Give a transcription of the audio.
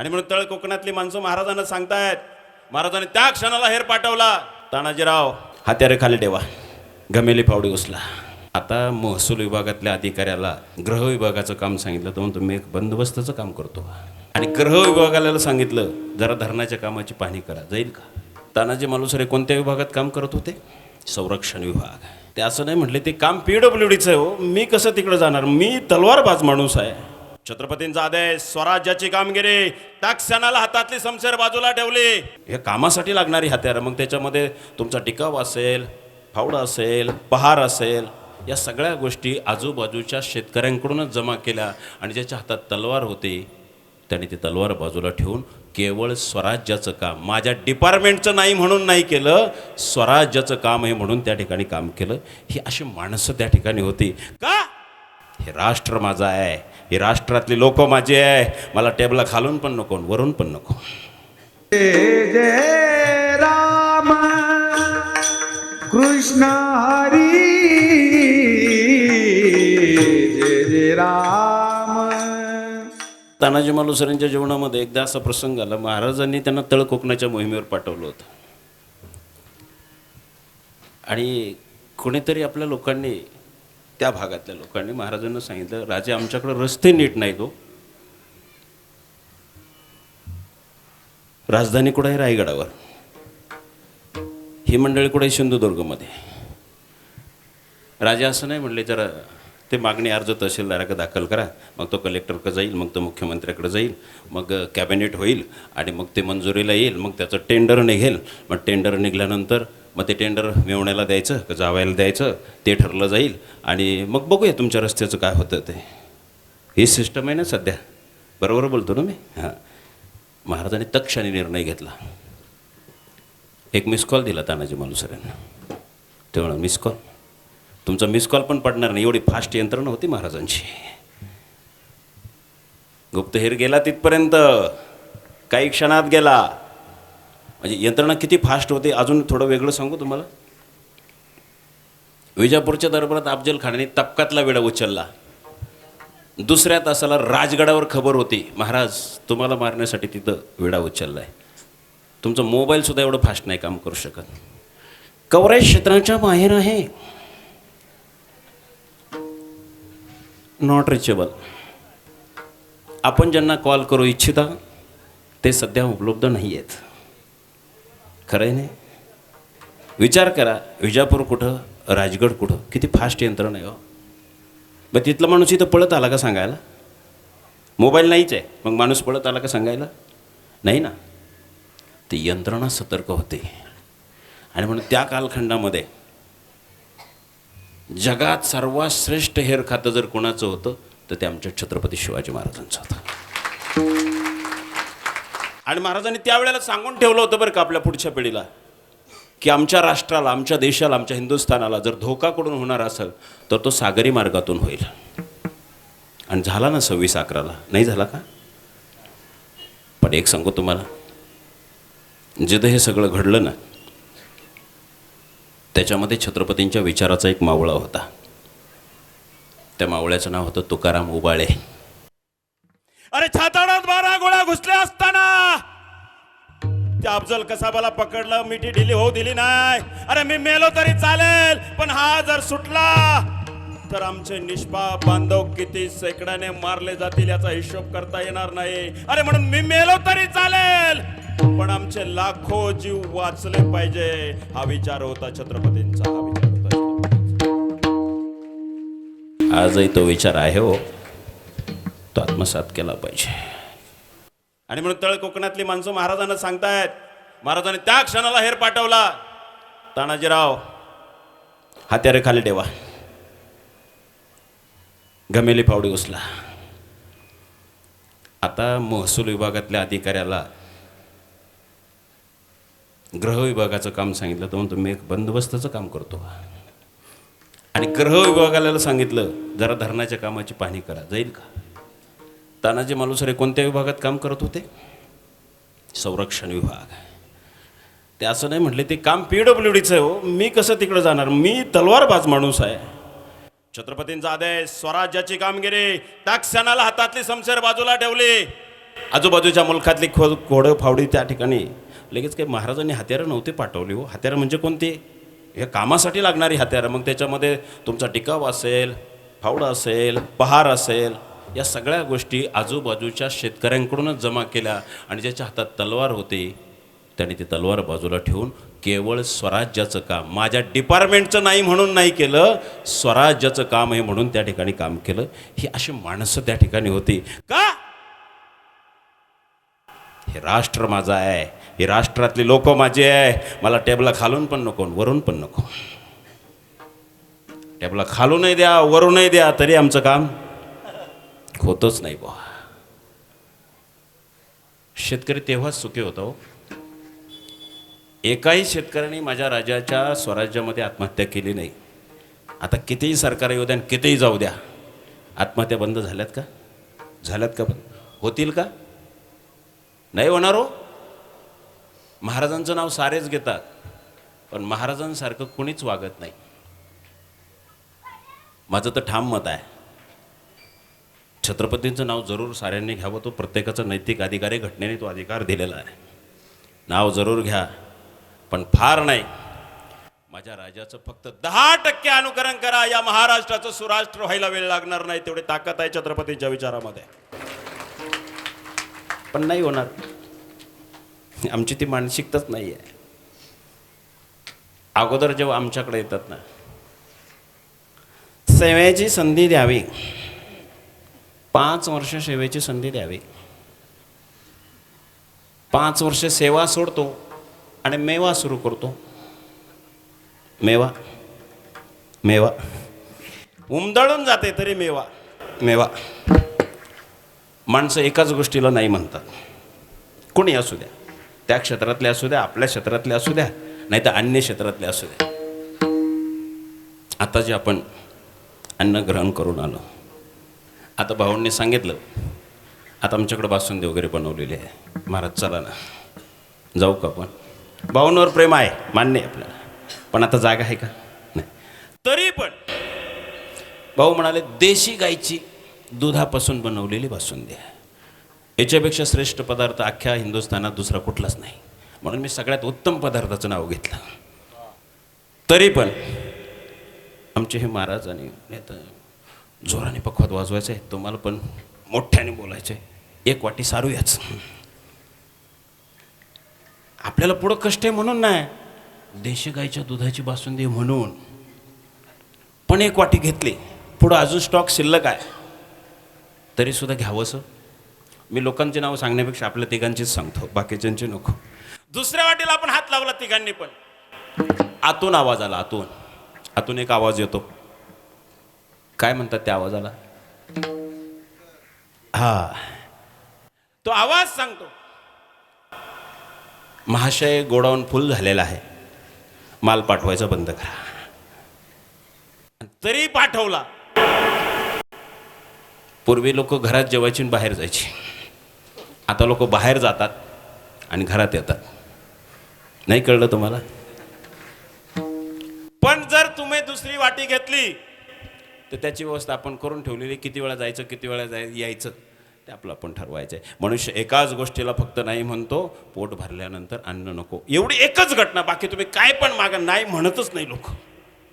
आणि म्हणून तळ कोकणातली माणसं महाराजांना सांगतायत महाराजांनी त्या क्षणाला हेर पाठवला. तानाजीराव हात्यारे खाली ठेवा. गमेली फावडी उचला. आता महसूल विभागातल्या अधिकाऱ्याला ग्रह विभागाचं काम सांगितलं तर म्हणतो मी एक बंदोबस्ताचं काम करतो. आणि ग्रह विभागाला सांगितलं जरा धरणाच्या कामाची पाहणी करा. जाईल का? तानाजी मालुसरे कोणत्या विभागात काम करत होते? संरक्षण विभाग. ते असं नाही म्हटले ते काम पी डब्ल्यू डीचं आहे हो. मी कसं तिकडे जाणार? मी तलवारबाज माणूस आहे. छत्रपतींचा आदेश स्वराज्याची कामगिरी. त्या क्षणाला हातातली समशेर बाजूला ठेवली. हे कामासाठी लागणारी हत्यारं मग त्याच्यामध्ये तुमचा टिकाव असेल फावडा असेल पहार असेल या सगळ्या गोष्टी आजूबाजूच्या शेतकऱ्यांकडूनच जमा केल्या आणि ज्याच्या हातात तलवार होती त्याने ती तलवार बाजूला ठेवून केवळ स्वराज्याचं काम माझ्या डिपार्टमेंटचं नाही म्हणून नाही केलं स्वराज्याचं काम आहे म्हणून त्या ठिकाणी काम केलं. ही अशी माणसं त्या ठिकाणी होती. का? हे राष्ट्र माझं आहे. ही राष्ट्रातली लोक माझी आहे. मला टेबला खालून पण नको वरून पण नको. राम. कृष्ण हरी. राम. तानाजी मालुसरेंच्या जीवनामध्ये एकदा असा प्रसंग आला. महाराजांनी त्यांना तळ कोकणाच्या मोहिमेवर पाठवलं होतं. आणि कोणीतरी आपल्या लोकांनी त्या भागातल्या लोकांनी महाराजांना सांगितलं राजे आमच्याकडे रस्ते नीट नाहीत हो. राजधानी कुठं आहे? रायगडावर. ही मंडळी कुठे आहे? सिंधुदुर्गमध्ये. राजा असं नाही म्हणले जरा ते मागणी अर्ज तहसीलदाराकडे दाखल करा. मग तो कलेक्टरकडे जाईल मग तो मुख्यमंत्र्याकडे जाईल. मग कॅबिनेट होईल आणि मग ते मंजुरीला येईल. मग त्याचं टेंडर निघेल. मग टेंडर निघाल्यानंतर मग ते टेंडर मिळवण्याला द्यायचं का जावायला द्यायचं ते ठरलं जाईल. आणि मग बघूया तुमच्या रस्त्याचं काय होतं ते. ही सिस्टम आहे ना सध्या. बरोबर बोलतो ना मी? हां. महाराजांनी तक्षणी निर्णय घेतला. एक मिस कॉल दिला तानाजी मालुसऱ्यांना ते म्हणा मिस कॉल तुमचा मिस कॉल पण पडणार नाही. एवढी फास्ट यंत्रणा होती महाराजांची. गुप्तहेर गेला तिथपर्यंत. काही क्षणात गेला. म्हणजे यंत्रणा किती फास्ट होते अजून थोडं वेगळं सांगू तुम्हाला? विजापूरच्या दरबारात अफजल खानाने तपकातला वेळा उचलला. दुसऱ्या तासाला राजगडावर खबर होती. महाराज तुम्हाला मारण्यासाठी तिथं विडा उचलला आहे तुमचा मोबाईलसुद्धा एवढं फास्ट नाही काम करू शकत. कवरेज क्षेत्राच्या बाहेर आहे. नॉट रिचेबल आपण ज्यांना कॉल करू इच्छिता ते सध्या उपलब्ध नाही आहेत खरं आहे नाही? विचार करा विजापूर कुठं राजगड कुठं? किती फास्ट यंत्रणा आहे हो. मग तिथला माणूस इथं पळत आला का सांगायला? मोबाईल नाहीच आहे मग माणूस पळत आला का सांगायला? नाही ना. ती यंत्रणा सतर्क होते. आणि म्हणून त्या कालखंडामध्ये जगात सर्वात श्रेष्ठ हेर खातं जर कोणाचं होतं तर ते आमच्या छत्रपती शिवाजी महाराजांचं होतं. आणि महाराजांनी त्यावेळेला सांगून ठेवलं होतं बरं का आपल्या पुढच्या पिढीला की आमच्या राष्ट्राला आमच्या देशाला आमच्या हिंदुस्थानाला जर धोका कडून होणार असेल तर तो सागरी मार्गातून होईल. आणि झाला ना सव्वीस अकराला नाही झाला का? पण एक सांगू तुम्हाला जिथं हे सगळं घडलं ना त्याच्यामध्ये छत्रपतींच्या विचाराचा एक मावळा होता. त्या मावळ्याचं नाव होतं तुकाराम उबाळे. अरे छाताडात बारा गोळ्या घुसल्या असताना. त्या अफजल कसाबाला पकडलं मिठी ढिली होऊ दिली नाही. अरे मी मेलो तरी चालेल पण हा जर सुटला तर आमचे निष्पाप बांधव किती सेकड्याने मारले जातील याचा हिशोब करता येणार नाही. अरे म्हणून मी मेलो तरी चालेल पण आमचे लाखो जीव वाचले पाहिजे. हा विचार होता छत्रपतींचा हा विचार होता छत्रपतींचा. आजही तो विचार आहे हो. तो आत्मसात केला पाहिजे. आणि म्हणून तळ कोकणातली माणसं महाराजांना सांगतायत महाराजांनी त्या क्षणाला हेर पाठवला. तानाजीराव हात्यारे खाली ठेवा. गमेली पावडी उचला. आता महसूल विभागातल्या अधिकाऱ्याला ग्रह विभागाचं काम सांगितलं तर म्हणतो मी एक बंदोबस्ताचं काम करतो. आणि ग्रह विभागाला सांगितलं जरा धरणाच्या कामाची पाहणी करा. जाईल का? तानाजी मालुसरे कोणत्या विभागात काम करत होते? संरक्षण विभाग. ते असं नाही म्हटले ते काम पी डब्ल्यू डीचं आहे हो. मी कसं तिकडं जाणार? मी तलवारबाज माणूस आहे. छत्रपतींचा आदेश स्वराज्याची कामगिरी. टाक्सनाला हातातली समशेर बाजूला ठेवली. आजूबाजूच्या मुलखातली खो घोडं फावडी त्या ठिकाणी. लगेच काही महाराजांनी हत्यारं नव्हती पाठवली हो. हत्यारं म्हणजे कोणती? हे कामासाठी लागणारी हत्यारं. मग त्याच्यामध्ये तुमचा टिकाव असेल फावडा असेल पहार असेल या सगळ्या गोष्टी आजूबाजूच्या शेतकऱ्यांकडूनच जमा केल्या आणि ज्याच्या हातात तलवार होती त्याने ती तलवार बाजूला ठेवून केवळ स्वराज्याचं काम माझ्या डिपार्टमेंटचं नाही म्हणून नाही केलं स्वराज्याचं काम आहे म्हणून त्या ठिकाणी काम केलं. ही अशी माणसं त्या ठिकाणी होती. का? हे राष्ट्र माझं आहे हे राष्ट्रातली लोक माझी आहे. मला टेबला खालून पण नको वरून पण नको. टेबला खालूनही द्या वरूनही द्या तरी आमचं काम होतच नाही बुवा. शेतकरी तेव्हाच सुखी होतो. एकाही शेतकऱ्याने माझ्या राजाच्या स्वराज्यामध्ये आत्महत्या केली नाही. आता कितीही सरकार येऊ द्या आणि कितीही जाऊ द्या आत्महत्या बंद झाल्यात का? झाल्यात का बंद होतील का? नाही होणार हो. महाराजांचं नाव सारेच घेतात पण महाराजांसारखं कुणीच वागत नाही. माझं तर ठाम मत आहे. छत्रपतींचं नाव जरूर साऱ्यांनी घ्यावं. तो प्रत्येकाचा नैतिक अधिकार आहे. घटनेने तो अधिकार दिलेला आहे. नाव जरूर घ्या. पण फार नाही. माझ्या राजाचं फक्त दहा टक्के अनुकरण करा. या महाराष्ट्राचं सुराष्ट्र व्हायला वेळ लागणार नाही. तेवढी ताकद आहे छत्रपतींच्या विचारामध्ये. पण नाही होणार. आमची ती मानसिकताच नाही आहे अगोदर जेव्हा आमच्याकडे येतात ना सेवेची संधी द्यावी. पाच वर्ष सेवेची संधी द्यावी. पाच वर्ष सेवा सोडतो आणि मेवा सुरू करतो. मेवा. मेवा. उमदळून जाते तरी मेवा. मेवा. माणसं एकाच गोष्टीला नाही म्हणतात. कोणी असू द्या. त्या क्षेत्रातले असू द्या आपल्या क्षेत्रातले असू द्या नाही तर अन्य क्षेत्रातले असू द्या. आता जे आपण अन्न ग्रहण करून आलो. आता भाऊंनी सांगितलं आता आमच्याकडे बासुंदी वगैरे बनवलेली आहे. महाराज चला ना. जाऊ का आपण? भाऊंवर प्रेम आहे मान्य आहे आपल्याला. पण आता जागा आहे का? नाही. तरी पण. भाऊ म्हणाले देशी गायची दुधापासून बनवलेली बासुंदी आहे. याच्यापेक्षा श्रेष्ठ पदार्थ अख्ख्या हिंदुस्थानात दुसरा कुठलाच नाही. म्हणून मी सगळ्यात उत्तम पदार्थाचं नाव घेतलं. तरी पण आमचे हे महाराज आणि नेता जोराने पखवात वाजवायचं आहे तुम्हाला पण मोठ्याने बोलायचं. आहे एक वाटी सारूयाच आपल्याला पुढं कष्ट आहे म्हणून नाही देशी गाईच्या दुधाची बासुंदी म्हणून. पण एक वाटी घेतली पुढं अजून स्टॉक शिल्लक आहे. तरीसुद्धा घ्यावंसं मी लोकांची नावं सांगण्यापेक्षा आपल्या तिघांचीच सांगतो बाकीच्यांची नको. दुसऱ्या वाटीला आपण हात लावला तिघांनी पण. आतून आवाज आला आतून. आतून एक आवाज येतो. काय म्हणतात त्या आवाजाला? हा. तो आवाज सांगतो. महाशय गोडाऊन फुल झालेला आहे. माल पाठवायचा बंद करा. तरी पाठवला. पूर्वी लोक घरात जेवायची आणि बाहेर जायची. आता लोक बाहेर जातात आणि घरात येतात. नाही कळलं तुम्हाला? पण जर तुम्ही दुसरी वाटी घेतली तर त्याची व्यवस्था आपण करून ठेवलेली किती वेळा जायचं किती वेळा जाय यायचं ते आपलं आपण ठरवायचं आहे. मनुष्य एकाच गोष्टीला फक्त नाही म्हणतो पोट भरल्यानंतर अन्न नको. एवढी एकच घटना बाकी तुम्ही काय पण मागा नाही म्हणतच नाही लोक.